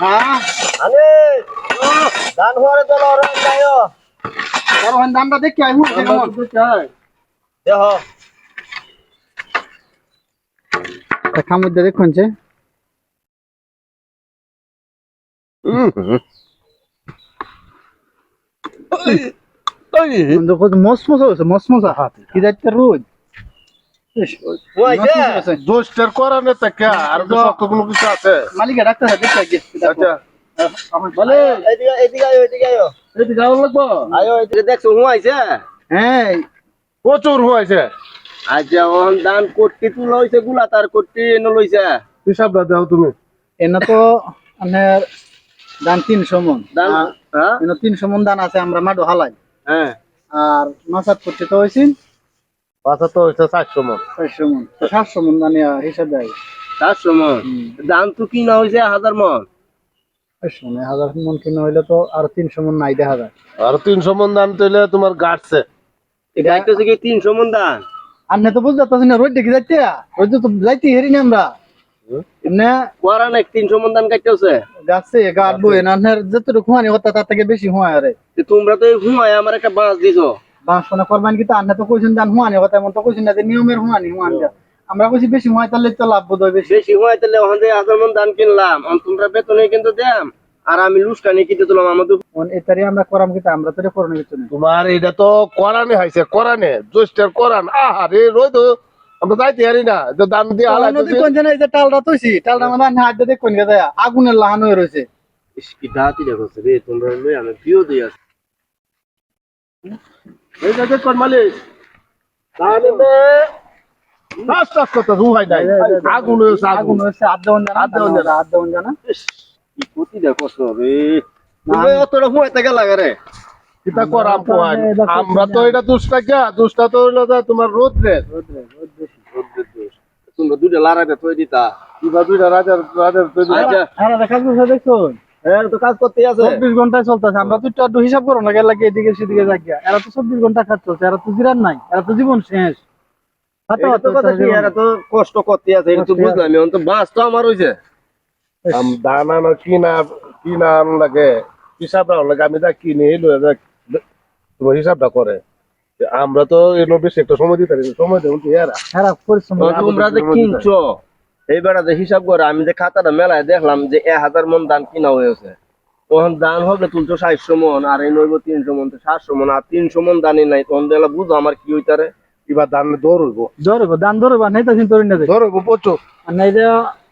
হ্যাঁ? দেখুন মসমস হয়েছে মসমস হাত। কি যাইতে রোজ? দোষটার করানে থাকে আর তো কোনো কিছু আছে। মালিকা ডাক্তার সাহেব দেখে আগে আচ্ছা। বলে এদিকে এদিকে আয়ো এদিকে আয়ো। এদিকে যাওয়ার লাগবো? আয়ো এদিকে দেখছ হুয়াইছে হ্যাঁ। প্রচুর দান কোটি তুলা হইছে গুলা তার কোটি এনে লইছে। হিসাবটা দাও তুমি। এনে তো আপনার দান তিনশো মন। দান হ্যাঁ? এনে তিনশো মন দান আছে আমরা মাডো হালাই। হ্যাঁ। আর মাসাত করতে তো হয়েছি পাঁচা তো হয়েছে চারশো মন। চারশো মন। সাতশো মন দান হিসাব দেয়। চারশো মন? দান তো কিনা হাজার মন। মন হাজার মন কিনা হইলে তো আর তিনশো মন নাই দেখা যায়। আর তিনশো মন দান তৈলে তোমার গাড়ছে। কি তিনশো মন দান আপনি তো বুঝতে না দেখে যাইতে। তো যাইতে হেরি না আমরা। এমনি তিনশো মন কাটতেছে গাছে গাড়বো এনার তার থেকে বেশি আরে। তোমরা তো হুমায় আমার একটা বাঁশ দিছো। বাসনা করবেন কিন্তু আন্না তো কইছেন দান হুয়ানি কথা এমন তো কইছেন না যে নিয়মের হুয়ানি হুয়ান আমরা কইছি বেশি হুয়াই তাহলে তো লাভ বোধ হয় বেশি। বেশি হুমায় তাহলে ওখান থেকে হাজার মন দান কিনলাম। তোমরা বেতনে কিন্তু দেম আর আমি লুসকানি কিনতে তুলাম আমাদের এটারই আমরা করাম কিন্তু আমরা তো করোনা কিছু নেই তোমার এটা তো করানে হয়েছে করানে দোষটার করান। আহারে রোদ আমরা যাইতে পারি না। যে দান দিয়ে হালাই নদী কোন জায়গায় এই যে টালটা তৈছি টালটা আমাদের হাত দিয়ে দেখুন গে যায় আগুনের লাহানো হয়ে রয়েছে কি ডাতি দেখো রে তোমরা লই আমি বিও দিই আছে। আগুন হয়েছে আগুন। আগুন হয়েছে আধ দেওয়ান জানা আধ দেওয়ান জানা। আধ দেওয়ান জানা। ক্ষতি দেখো রে। অতটা রে। পোয়াই আমরা তো এটা দুষ্টা কে দুষ্টা তো হইল যে তোমার রোদ্রে তোমরা দুইটা লারাতে তৈরি দিতা কিবা দুইটা রাজার রাজার তৈরি আচ্ছা। হ্যাঁ দেখা হ্যাঁ তো কাজ করতে আছে। চব্বিশ ঘন্টায় চলতেছে। আমরা তো একটু হিসাব করো না গেলে এদিকে সেদিকে যাক এরা তো চব্বিশ ঘণ্টা কাজ চলছে এরা তো জিরান নাই এরা তো জীবন শেষ। হাতে হাতে কথা কি এরা তো কষ্ট করতে আছে এটা তো বুঝলাম। এখন তো বাস তো আমার হইছে। আম দানা না কিনা কিনা আন লাগে আমি যা কিনে এলো তোমার হিসাবটা করে। আমরা তো বেশি একটা সময় দিতে পারি সময় দেবো এরা? এরা পরিশ্রম তোমরা যে কিনছো এই বেড়াতে হিসাব করে আমি যে খাতাটা মেলায় দেখলাম যে এক হাজার মন ধান কিনা হয়েছে। তখন ধান হবে তুলছো সাতশো মন আর এই নইব তিনশো মন তো সাতশো মন আর তিনশো মন দানই নাই। তখন দেখলা বুঝো আমার কি হইতারে? কিবা দান দৌড়ইব ধরবো দান ধরবো নাই তো চিন্তা না দৌড়ইব প্রচুর। আর নাই যে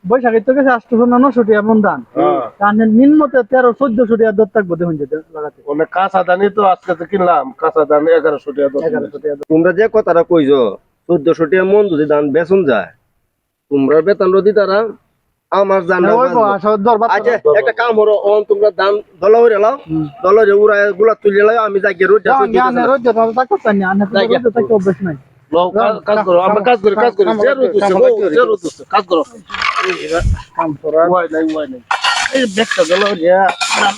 বৈশাখের তো গেছে আটশো নশো টিয়া মন দান হ্যাঁ। তার নিম্নতে তেরো চোদ্দশো টিয়া দর থাকব দেখুন যে লাগাতে। কাঁচা দানি তো আজকে তো কিনলাম কাঁচা দান এগারোশো টাকা দশ এগারোশো টিয়া তোমরা যে কথাটা কইছো চোদ্দশো টাকা মন যদি দান বেতন যায় তোমরা বেতন রদি তারা আমার জান বাদ আচ্ছা। একটা কাম হলো অন তোমরা দান দলা হইরে লাও। দলা উড়ায়গুলা তুলে লাও আমি যাই রোজ তা না। অভ্যাস নাই। কাজ- কাজ করো আমরা কাজ করি কাজ করি। কাজ কাম নাই নাই। এই ব্যাগটা।